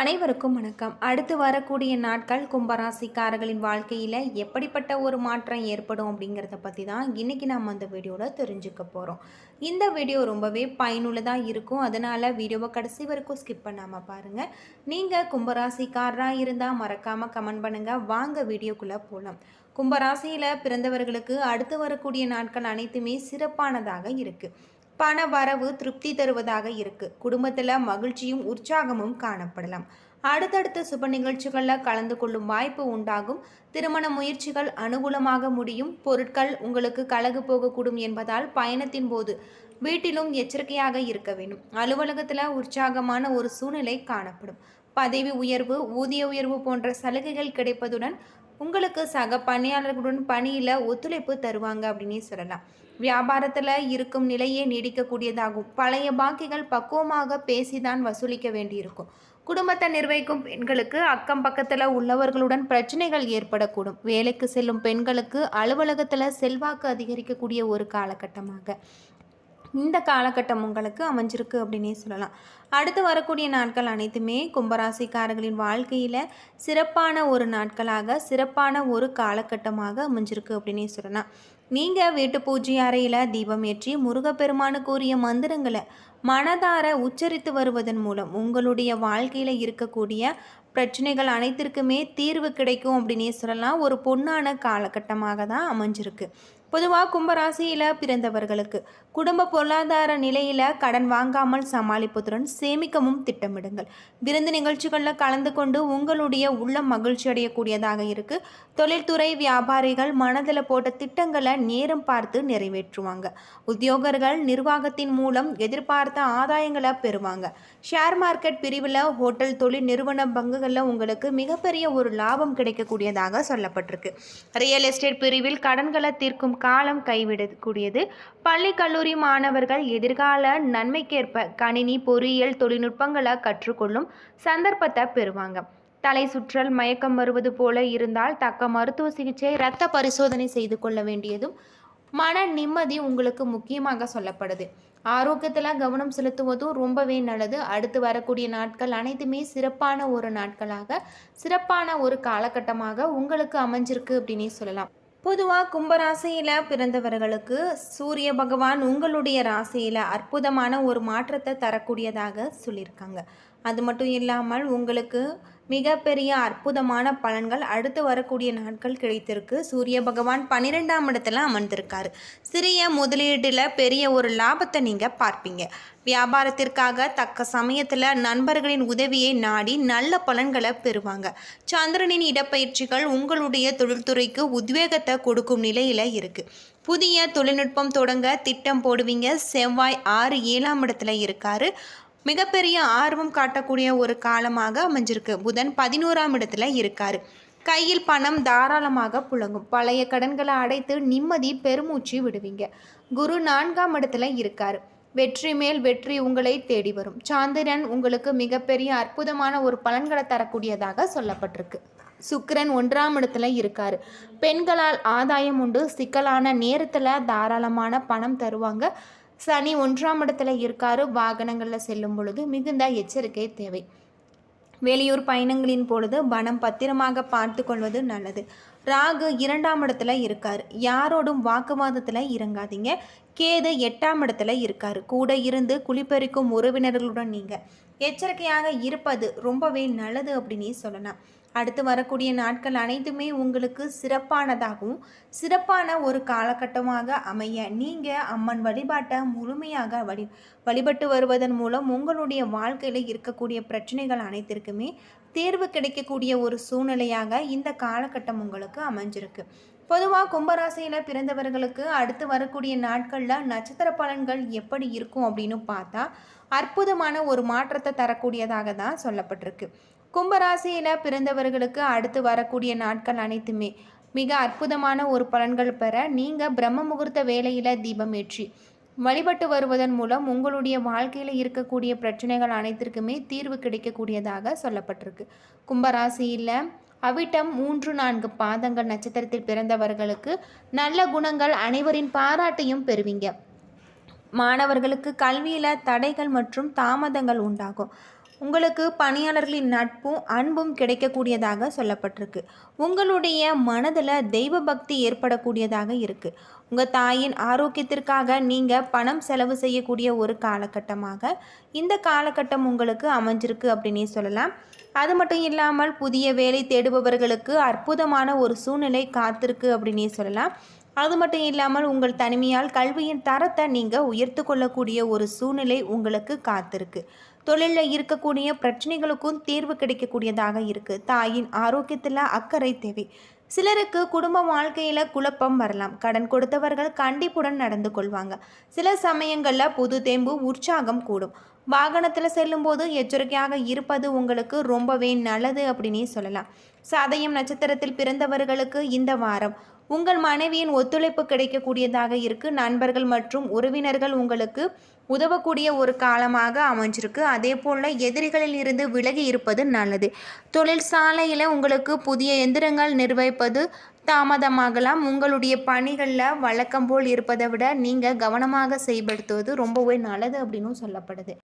அனைவருக்கும் வணக்கம். அடுத்து வரக்கூடிய நாட்கள் கும்பராசிக்காரர்களின் வாழ்க்கையில் எப்படிப்பட்ட ஒரு மாற்றம் ஏற்படும் அப்படிங்கிறத பற்றி தான் இன்றைக்கி நம்ம அந்த வீடியோவில் தெரிஞ்சுக்க போகிறோம் இந்த வீடியோ ரொம்பவே பயனுள்ளதாக இருக்கும். அதனால் வீடியோவை கடைசி வரைக்கும் ஸ்கிப் பண்ணாமல் பாருங்கள் நீங்கள் கும்பராசிக்காரராக இருந்தால் மறக்காமல் கமெண்ட் பண்ணுங்கள் வாங்க வீடியோக்குள்ளே போகலாம் கும்பராசியில் பிறந்தவர்களுக்கு அடுத்து வரக்கூடிய நாட்கள் அனைத்துமே சிறப்பானதாக இருக்குது பண வரவு திருப்தி தருவதாக இருக்கு. குடும்பத்தில் மகிழ்ச்சியும் உற்சாகமும் காணப்படலாம். அடுத்தடுத்த சுப நிகழ்ச்சிகளில் கலந்து கொள்ளும் வாய்ப்பு உண்டாகும். திருமண முயற்சிகள் அனுகூலமாக முடியும். பொருட்கள் உங்களுக்கு கலகு போகக்கூடும் என்பதால் பயணத்தின் போது வீட்டிலும் எச்சரிக்கையாக இருக்க வேண்டும். அலுவலகத்தில் உற்சாகமான ஒரு சூழ்நிலை காணப்படும். பதவி உயர்வு ஊதிய உயர்வு போன்ற சலுகைகள் கிடைப்பதுடன் உங்களுக்கு சக பணியாளர்களுடன் பணியில் ஒத்துழைப்பு தருவாங்க அப்படின்னே சொல்லலாம். வியாபாரத்தில் இருக்கும் நிலையே நீடிக்கக்கூடியதாகும். பழைய பாக்கிகள் பக்குவமாக பேசிதான் வசூலிக்க வேண்டியிருக்கும். குடும்பத்தை நிர்வகிக்கும் பெண்களுக்கு அக்கம் பக்கத்தில் உள்ளவர்களுடன் பிரச்சனைகள் ஏற்படக்கூடும். வேலைக்கு செல்லும் பெண்களுக்கு அலுவலகத்தில் செல்வாக்கு அதிகரிக்கக்கூடிய ஒரு காலகட்டமாக. இந்த காலகட்டம் உங்களுக்கு அமைஞ்சிருக்கு அப்படின்னே சொல்லலாம். அடுத்து வரக்கூடிய நாட்கள் அனைத்துமே கும்பராசிக்காரர்களின் வாழ்க்கையில் சிறப்பான ஒரு நாட்களாக சிறப்பான ஒரு காலகட்டமாக அமைஞ்சிருக்கு அப்படின்னே சொல்லலாம். நீங்கள் வீட்டு பூஜை அறையில் தீபம் ஏற்றி முருகப்பெருமானு கூறிய மந்திரங்களை மனதார உச்சரித்து வருவதன் மூலம் உங்களுடைய வாழ்க்கையில் இருக்கக்கூடிய பிரச்சனைகள் அனைத்திற்குமே தீர்வு கிடைக்கும் அப்படின்னே சொல்லலாம். ஒரு பொண்ணான காலகட்டமாக தான் அமைஞ்சிருக்கு. பொதுவாக கும்பராசியில் பிறந்தவர்களுக்கு குடும்ப பொருளாதார நிலையில் கடன் வாங்காமல் சமாளிப்பதுடன் சேமிக்கவும் திட்டமிடுங்கள். விருந்து நிகழ்ச்சிகளில் கலந்து கொண்டு உங்களுடைய உள்ளம் மகிழ்ச்சி அடையக்கூடியதாக இருக்குது தொழில்துறை வியாபாரிகள் மனதில் போட்ட திட்டங்களை நேரம் பார்த்து நிறைவேற்றுவாங்க. உத்தியோகர்கள் நிர்வாகத்தின் மூலம் எதிர்பார்த்த ஆதாயங்களை பெறுவாங்க. ஷேர் மார்க்கெட் பிரிவில் ஹோட்டல் தொழில் நிறுவன பங்குகளில் உங்களுக்கு மிகப்பெரிய ஒரு லாபம் கிடைக்கக்கூடியதாக சொல்லப்பட்டிருக்கு. ரியல் எஸ்டேட் பிரிவில் கடன்களை தீர்க்கும் காலம் கைவிடக்கூடியது. பள்ளி கல்லூரி மாணவர்கள் எதிர்கால நன்மைக்கேற்ப கணினி பொறியியல் தொழில்நுட்பங்களை கற்றுக்கொள்ளும் சந்தர்ப்பத்தை பெறுவாங்க. தலை சுற்றல் மயக்கம் வருவது போல இருந்தால் தக்க மருத்துவ சிகிச்சை இரத்த பரிசோதனை செய்து கொள்ள வேண்டியதும் மன நிம்மதி உங்களுக்கு முக்கியமாக சொல்லப்படுது. ஆரோக்கியத்தில் கவனம் செலுத்துவதும் ரொம்பவே நல்லது. அடுத்து வரக்கூடிய நாட்கள் அனைத்துமே சிறப்பான ஒரு நாட்களாக சிறப்பான ஒரு காலகட்டமாக உங்களுக்கு அமைஞ்சிருக்கு அப்படின்னே சொல்லலாம். பொதுவாக கும்பராசியில் பிறந்தவர்களுக்கு சூரிய பகவான் உங்களுடைய ராசியில் அற்புதமான ஒரு மாற்றத்தை தரக்கூடியதாக சொல்லியிருக்காங்க. அது மட்டும் இல்லாமல் உங்களுக்கு மிகப்பெரிய அற்புதமான பலன்கள் அடுத்து வரக்கூடிய நாட்கள் கிடைத்திருக்கு. சூரிய பகவான் பன்னிரெண்டாம் இடத்துல அமர்ந்திருக்காரு. சிறிய முதலீட்டில் பெரிய ஒரு லாபத்தை நீங்கள் பார்ப்பீங்க. வியாபாரத்திற்காக தக்க சமயத்தில் நண்பர்களின் உதவியை நாடி நல்ல பலன்களை பெறுவாங்க. சந்திரனின் இடப்பயிற்சிகள் உங்களுடைய தொழில்துறைக்கு உத்வேகத்தை கொடுக்கும் நிலையில் இருக்குது புதிய தொழில்நுட்பம் தொடங்க திட்டம் போடுவீங்க. செவ்வாய் ஆறு ஏழாம் இடத்துல இருக்காரு. மிகப்பெரிய ஆர்வம் காட்டக்கூடிய ஒரு காலமாக அமைஞ்சிருக்கு. புதன் பதினோராம் இடத்துல இருக்காரு. கையில் பணம் தாராளமாக புழங்கும். பழைய கடன்களை அடைத்து நிம்மதி பெருமூச்சு விடுவீங்க. குரு நான்காம் இடத்துல இருக்காரு. வெற்றி மேல் வெற்றி உங்களை தேடி வரும். சாந்திரன் உங்களுக்கு மிகப்பெரிய அற்புதமான ஒரு பலன்களை தரக்கூடியதாக சொல்லப்பட்டிருக்கு. சுக்கிரன் ஒன்றாம் இடத்துல இருக்காரு. பெண்களால் ஆதாயம் உண்டு. சிக்கலான நேரத்தில் தாராளமான பணம் தருவாங்க. சனி ஒன்றாம் இடத்துல இருக்காரு. வாகனங்களில் செல்லும் பொழுது மிகுந்த எச்சரிக்கை தேவை. வெளியூர் பயணங்களின் பொழுது பணம் பத்திரமாக பார்த்து கொள்வது நல்லது. ராகு இரண்டாம் இடத்துல இருக்கார். யாரோடும் வாக்குவாதத்தில் இறங்காதீங்க. கேது எட்டாம் இடத்துல இருக்கார். கூட இருந்து குளிப்பறிக்கும் உறவினர்களுடன் நீங்கள் எச்சரிக்கையாக இருப்பது ரொம்பவே நல்லது அப்படின்னு சொல்லலாம். அடுத்து வரக்கூடிய நாட்கள் அனைத்துமே உங்களுக்கு சிறப்பானதாகவும் சிறப்பான ஒரு காலகட்டமாக அமைய நீங்கள் அம்மன் வழிபாட்டை முழுமையாக வழி வழிபட்டு வருவதன் மூலம் உங்களுடைய வாழ்க்கையில் இருக்கக்கூடிய பிரச்சனைகள் அனைத்திற்குமே தேர்வு கிடைக்கக்கூடிய ஒரு சூழ்நிலையாக இந்த காலகட்டம் உங்களுக்கு அமைஞ்சிருக்கு. பொதுவாக கும்பராசியில் பிறந்தவர்களுக்கு அடுத்து வரக்கூடிய நாட்களில் நட்சத்திர பலன்கள் எப்படி இருக்கும் அப்படின்னு பார்த்தா அற்புதமான ஒரு மாற்றத்தை தரக்கூடியதாக தான் சொல்லப்பட்டிருக்கு. கும்பராசியில் பிறந்தவர்களுக்கு அடுத்து வரக்கூடிய நாட்கள் அனைத்துமே. மிக அற்புதமான ஒரு பலன்கள் பெற நீங்கள் பிரம்ம முகூர்த்த வேலையில் தீபமேற்றி வழிபட்டு வருவதன் மூலம் உங்களுடைய வாழ்க்கையில் இருக்கக்கூடிய பிரச்சனைகள் அனைத்திற்குமே தீர்வு கிடைக்கக்கூடியதாக சொல்லப்பட்டிருக்கு. கும்பராசியில் அவிட்டம் மூன்று நான்கு பாதங்கள் நட்சத்திரத்தில் பிறந்தவர்களுக்கு நல்ல குணங்கள் அனைவரின் பாராட்டையும் பெறுவீங்க. மாணவர்களுக்கு கல்வியில் தடைகள் மற்றும் தாமதங்கள் உண்டாகும். உங்களுக்கு பணியாளர்களின் நட்பும் அன்பும் கிடைக்கக்கூடியதாக சொல்லப்பட்டிருக்கு. உங்களுடைய மனதில் தெய்வ பக்தி ஏற்படக்கூடியதாக இருக்குது உங்கள் தாயின் ஆரோக்கியத்திற்காக நீங்கள் பணம் செலவு செய்யக்கூடிய ஒரு காலகட்டமாக இந்த காலகட்டம் உங்களுக்கு அமைஞ்சிருக்கு அப்படின்னே சொல்லலாம். அது மட்டும் இல்லாமல் புதிய வேலை தேடுபவர்களுக்கு அற்புதமான ஒரு சூழ்நிலை காத்திருக்கு அப்படின்னே சொல்லலாம். அது மட்டும் இல்லாமல் உங்கள் தனிமையால் கல்வியின் தரத்தை நீங்கள் உயர்த்து கொள்ளக்கூடிய ஒரு சூழ்நிலை உங்களுக்கு காத்திருக்கு. தொழிலில் இருக்கக்கூடிய பிரச்சனைகளுக்கும் தீர்வு கிடைக்கக்கூடியதாக இருக்குது தாயின் ஆரோக்கியத்தில் அக்கறை தேவை. சிலருக்கு குடும்ப வாழ்க்கையில் குழப்பம் வரலாம். கடன் கொடுத்தவர்கள் கண்டிப்புடன் நடந்து கொள்வாங்க. சில சமயங்களில் புது தேம்பு உற்சாகம் கூடும். வாகனத்தில் செல்லும்போது எச்சரிக்கையாக இருப்பது உங்களுக்கு ரொம்பவே நல்லது அப்படின்னே சொல்லலாம். சதயம் நட்சத்திரத்தில் பிறந்தவர்களுக்கு இந்த வாரம் உங்கள் மனைவியின் ஒத்துழைப்பு கிடைக்கக்கூடியதாக இருக்குது நண்பர்கள் மற்றும் உறவினர்கள் உங்களுக்கு உதவக்கூடிய ஒரு காலமாக அமைஞ்சிருக்கு. அதே போல் எதிரிகளில் இருந்து விலகி இருப்பது நல்லது. தொழிற்சாலையில் உங்களுக்கு புதிய எந்திரங்கள் நிர்வகிப்பது தாமதமாகலாம். உங்களுடைய பணிகளில் வழக்கம் போல் இருப்பதை விட நீங்கள் கவனமாக செயல்படுத்துவது ரொம்பவே நல்லது அப்படின்னும் சொல்லப்படுது.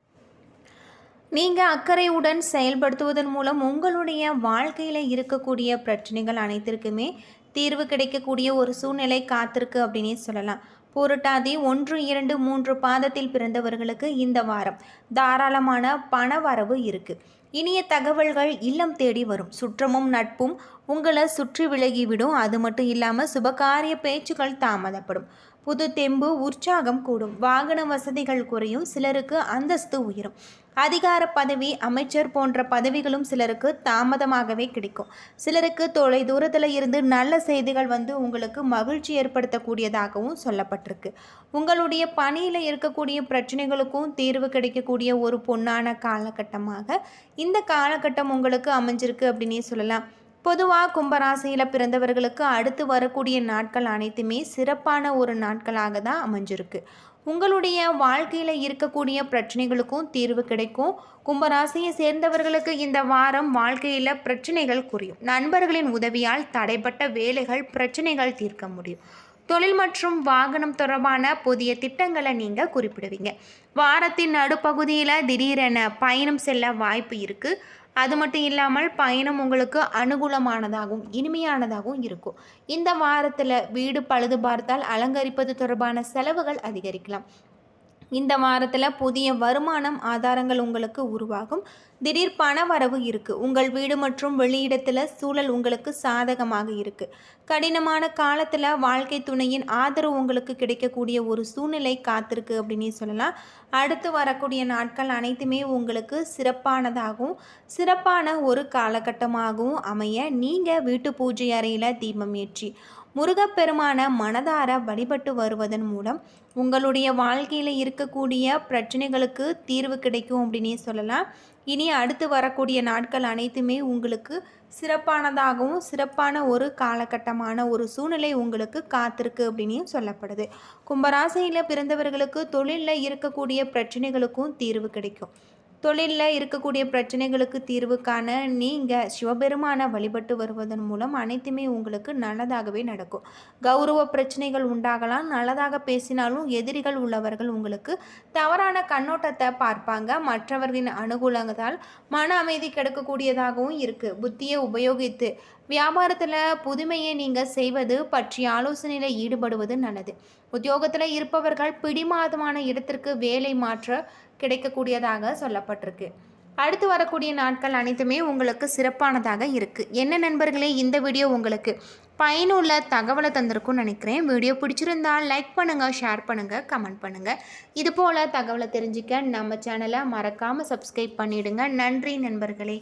நீங்கள் அக்கறையுடன் செயல்படுத்துவதன் மூலம் உங்களுடைய வாழ்க்கையில் இருக்கக்கூடிய பிரச்சனைகள் அனைத்திற்குமே தீர்வு கிடைக்கக்கூடிய ஒரு சூழ்நிலை காத்திருக்கு அப்படின்னே சொல்லலாம். பூரட்டாதி ஒன்று இரண்டு மூன்று பாதத்தில் பிறந்தவர்களுக்கு இந்த வாரம் தாராளமான பண வரவு இருக்குது இனிய தகவல்கள் இல்லம் தேடி வரும். சுற்றமும் நட்பும் உங்களை சுற்றி விலகிவிடும் அது மட்டும் இல்லாமல் சுபகாரிய பேச்சுக்கள் தாமதப்படும். புது தெம்பு உற்சாகம் கூடும். வாகன வசதிகள் குறையும் சிலருக்கு அந்தஸ்து உயரும். அதிகார பதவி அமைச்சர் போன்ற பதவிகளும் சிலருக்கு தாமதமாகவே கிடைக்கும். சிலருக்கு தொலை தூரத்தில் இருந்து நல்ல செய்திகள் வந்து உங்களுக்கு மகிழ்ச்சி ஏற்படுத்தக்கூடியதாகவும் சொல்லப்பட்டிருக்கு. உங்களுடைய பணியில் இருக்கக்கூடிய பிரச்சனைகளுக்கும் தீர்வு கிடைக்கக்கூடிய ஒரு பொன்னான காலகட்டமாக இந்த காலகட்டம் உங்களுக்கு அமைஞ்சிருக்கு அப்படின்னே சொல்லலாம். பொதுவாக கும்பராசியில் பிறந்தவர்களுக்கு அடுத்து வரக்கூடிய நாட்கள் அனைத்துமே சிறப்பான ஒரு நாட்களாக தான் அமைஞ்சிருக்கு. உங்களுடைய வாழ்க்கையில் இருக்கக்கூடிய பிரச்சனைகளுக்கும் தீர்வு கிடைக்கும். கும்பராசியை சேர்ந்தவர்களுக்கு இந்த வாரம் வாழ்க்கையில் பிரச்சனைகள் குறையும். நண்பர்களின் உதவியால் தடைப்பட்ட வேலைகள் பிரச்சனைகள் தீர்க்க முடியும். தொழில் மற்றும் வாகனம் தொடர்பான புதிய திட்டங்களை நீங்கள் குறிப்பிடுவீங்க. வாரத்தின் நடுப்பகுதியில் திடீரென பயணம் செல்ல வாய்ப்பு இருக்குது அது மட்டும் இல்லாமல் பயணம் உங்களுக்கு அனுகூலமானதாகவும் இனிமையானதாகவும் இருக்கும். இந்த வாரத்தில் வீடு பழுது பார்த்தால் அலங்கரிப்பது தொடர்பான செலவுகள் அதிகரிக்கலாம். இந்த வாரத்தில் புதிய வருமானம் ஆதாரங்கள் உங்களுக்கு உருவாகும். திடீர் பண வரவு இருக்குது உங்கள் வீடு மற்றும் வெளியிடத்தில் சூழல் உங்களுக்கு சாதகமாக இருக்குது கடினமான காலத்தில் வாழ்க்கை துணையின் ஆதரவு உங்களுக்கு கிடைக்கக்கூடிய ஒரு சூழ்நிலை காத்திருக்கு அப்படின்னு சொல்லலாம். அடுத்து வரக்கூடிய நாட்கள் அனைத்துமே உங்களுக்கு சிறப்பானதாகவும் சிறப்பான ஒரு காலகட்டமாகவும் அமைய நீங்கள் வீட்டு பூஜை அறையில் தீபம் ஏற்றி முருகப்பெருமான மனதார வழிபட்டு வருவதன் மூலம் உங்களுடைய வாழ்க்கையில் இருக்கக்கூடிய பிரச்சனைகளுக்கு தீர்வு கிடைக்கும் அப்படின்னே சொல்லலாம். இனி அடுத்து வரக்கூடிய நாட்கள் அனைத்துமே உங்களுக்கு சிறப்பானதாகவும் சிறப்பான ஒரு காலகட்டமான ஒரு சூழ்நிலை உங்களுக்கு காத்திருக்கு அப்படின்னு சொல்லப்படுது. கும்பராசியில் பிறந்தவர்களுக்கு தொழிலில் இருக்கக்கூடிய பிரச்சனைகளுக்கும் தீர்வு கிடைக்கும். தொழிலில் இருக்கக்கூடிய பிரச்சனைகளுக்கு தீர்வு காண நீங்கள் சிவபெருமானை வழிபட்டு வருவதன் மூலம் அனைத்துமே உங்களுக்கு நல்லதாகவே நடக்கும். கௌரவ பிரச்சனைகள் உண்டாகலாம். நல்லதாக பேசினாலும் எதிரிகள் உள்ளவர்கள் உங்களுக்கு தவறான கண்ணோட்டத்தை பார்ப்பாங்க. மற்றவர்களின் அனுகூலங்களால் மன அமைதி கிடைக்கக்கூடியதாகவும் இருக்குது புத்தியை உபயோகித்து வியாபாரத்தில் புதுமையை நீங்கள் செய்வது பற்றி ஆலோசனையில் ஈடுபடுவது நல்லது. உத்தியோகத்தில் இருப்பவர்கள் பிடிமாதமான இடத்திற்கு வேலை மாற்ற கிடைக்கக்கூடியதாக சொல்லப்பட்டிருக்கு. அடுத்து வரக்கூடிய நாட்கள் அனைத்துமே உங்களுக்கு சிறப்பானதாக இருக்குது என்ன நண்பர்களே இந்த வீடியோ உங்களுக்கு பயனுள்ள தகவலை தந்திருக்கும்னு நினைக்கிறேன். வீடியோ பிடிச்சிருந்தால் லைக் பண்ணுங்கள் ஷேர் பண்ணுங்கள் கமெண்ட் பண்ணுங்கள் இது போல் தகவலை தெரிஞ்சுக்க நம்ம சேனலை மறக்காமல் சப்ஸ்கிரைப் பண்ணிவிடுங்க நன்றி நண்பர்களே.